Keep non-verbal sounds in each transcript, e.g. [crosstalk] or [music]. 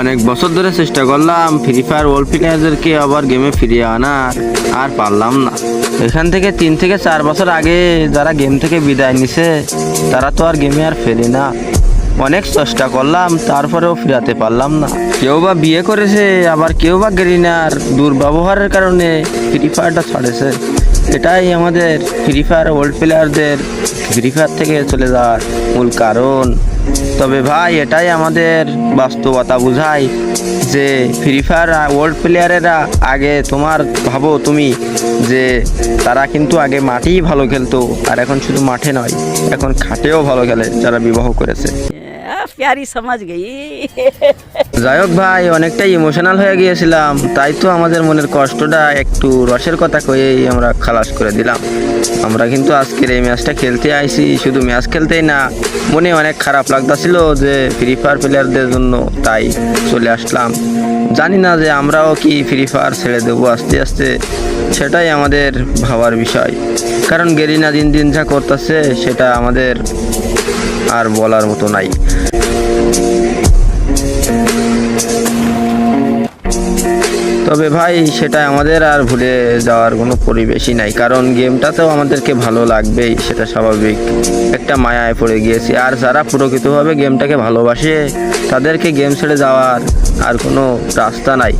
অনেক বছর ধরে চেষ্টা করলাম ফ্রি ফায়ার প্লেয়ারদেরকে আবার গেমে ফিরিয়ে আনার, আর পারলাম না। এখান থেকে তিন থেকে চার বছর আগে যারা গেম থেকে বিদায় নিছে, তারা তো আর গেমে আর ফেরে না। অনেক চেষ্টা করলাম, তারপরেও ফিরাতে পারলাম না। কেউ বা বিয়ে করেছে, আবার কেউ বা গেরিনার দুর্ব্যবহারের কারণে ফ্রি ফায়ারটা ছাড়েছে। এটাই আমাদের ফ্রি ফায়ার ওল্ড প্লেয়ারদের ফ্রি ফায়ার থেকে চলে যাওয়ার মূল কারণ। তবে ভাই, এটাই আমাদের বাস্তবতা বোঝায় যে ফ্রি ফায়ার ওল্ড প্লেয়ারেরা আগে তোমার ভাবো তুমি যে তারা কিন্তু আগে মাঠেই ভালো খেলতো, আর এখন শুধু মাঠে নয়, এখন খাটেও ভালো খেলে যারা বিবাহ করেছে। প্যারি সমাজ গেই। যাই হোক ভাই, অনেকটাই ইমোশনাল হয়ে গিয়েছিলাম। তাই তো আমাদের মনের কষ্টটা একটু রসের কথা কয়েই আমরা খালাস করে দিলাম। আমরা কিন্তু আজকের এই ম্যাচটা খেলতে আইছি, শুধু ম্যাচ খেলতেই না, মনে অনেক খারাপ লাগতাছিল যে ফ্রি ফায়ার প্লেয়ারদের জন্য। তাই চলে আসলাম। জানি না যে আমরাও কি ফ্রি ফায়ার ছেড়ে দেবো আস্তে আস্তে, সেটাই আমাদের ভাবার বিষয়। কারণ গেরিনা দিন দিন যা করতেছে, সেটা আমাদের আর বলার মতো নাই। তবে ভাই, সেটা আমাদের আর ভুলে যাওয়ার কোনো পরিবেশই নাই। কারণ গেমটাতেও আমাদেরকে ভালো লাগবেই, সেটা স্বাভাবিক। একটা মায়ায় পড়ে গিয়েছি। আর যারা প্রকৃতভাবে গেমটাকে ভালোবাসে, তাদেরকে গেম ছেড়ে যাওয়ার আর কোনো রাস্তা নাই।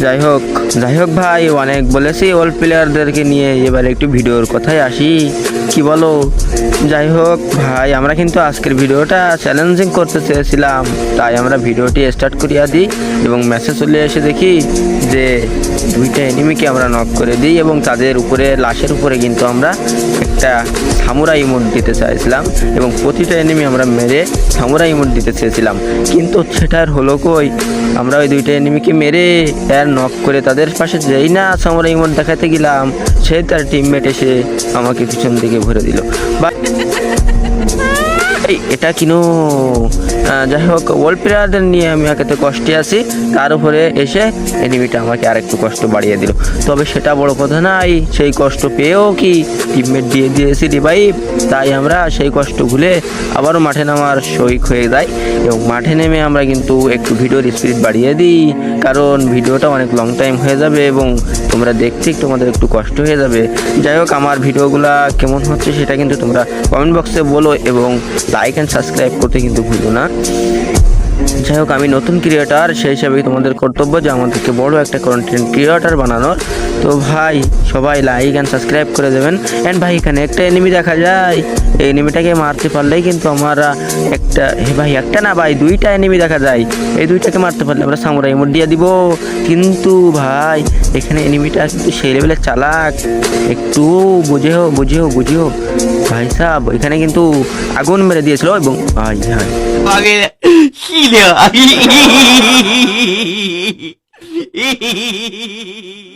যাই হোক যাই হোক ভাই, অনেক বলেছি ওল্ড প্লেয়ারদেরকে নিয়ে। এবার একটু ভিডিওর কথায় আসি। কি বলো? যাই হোক ভাই, আমরা কিন্তু আজকের ভিডিওটা চ্যালেঞ্জিং করতে চেয়েছিলাম। তাই আমরা ভিডিওটি স্টার্ট করিয়া দিই এবং মেসেজ চলে এসে দেখি যে দুইটা এনিমিকে আমরা নক করে দিই এবং তাদের উপরে, লাশের উপরে কিন্তু আমরা একটা সামুরা ইমোট দিতে চাইছিলাম এবং প্রতিটা এনিমি আমরা মেরে সামুরা ইমোট দিতে চেয়েছিলাম। কিন্তু সেটার হলো কই? আমরা ওই দুইটা এনিমিকে মেরে এর নক করে তাদের পাশে যেই না আমরা ইমন দেখাতে গেলাম, সে তার টিমমেট এসে আমাকে পিছন দিকে ভরে দিল। বা এটা কিনো যাই হোক ওল্ড প্লেয়ারদের নিয়ে আমি একেতে কষ্টে আছি। তার উপরে এসে এনিমিটা আমাকে আরেকটু কষ্ট বাড়িয়ে দিল। তবে সেটা বড় কথা নাই, সেই কষ্ট পেয়েও কি টিমমেট দিয়ে দিয়েছি রিভাইভ তাই আমরা সেই কষ্ট ভুলে আবারও মাঠে নামার শরিক হয়ে যাই। এবং মাঠে নেমে আমরা কিন্তু একটু ভিডিওর স্পিড বাড়িয়ে দিই। কারণ ভিডিওটা অনেক লং টাইম হয়ে যাবে এবং তোমরা দেখতে আমাদের একটু কষ্ট হয়ে যাবে। যাই হোক, আমার ভিডিওগুলা কেমন হচ্ছে সেটা কিন্তু তোমরা কমেন্ট বক্সে বলো এবং লাইক অ্যান্ড সাবস্ক্রাইব করতে কিন্তু ভুলো না। যাই হোক, আমি নতুন ক্রিয়েটার সেই হিসাবে তোমাদের কর্তব্য যে আমাদেরকে বড় একটা কন্টেন্ট ক্রিয়েটার বানানোর। তো ভাই, সবাই লাইক অ্যান্ড সাবস্ক্রাইব করে দেবেন। অ্যান্ড ভাই, এখানে একটা এনিমি দেখা যায়। এই এনিমিটাকে মারতে পারলেই কিন্তু আমরা একটা হে ভাই, একটা না ভাই, দুইটা এনিমি দেখা যায়। এই দুইটাকে মারতে পারলে আমরা সামুরাই মোড দিয়ে দিব। কিন্তু ভাই, এখানে এনিমিটা কিন্তু সেই লেভেলের চালাক। একটু বুঝেও বুঝেও বুঝেও। ভাই সাহেব এখানে কিন্তু আগুন মেরে দিয়েছিল এবং ভাই [laughs]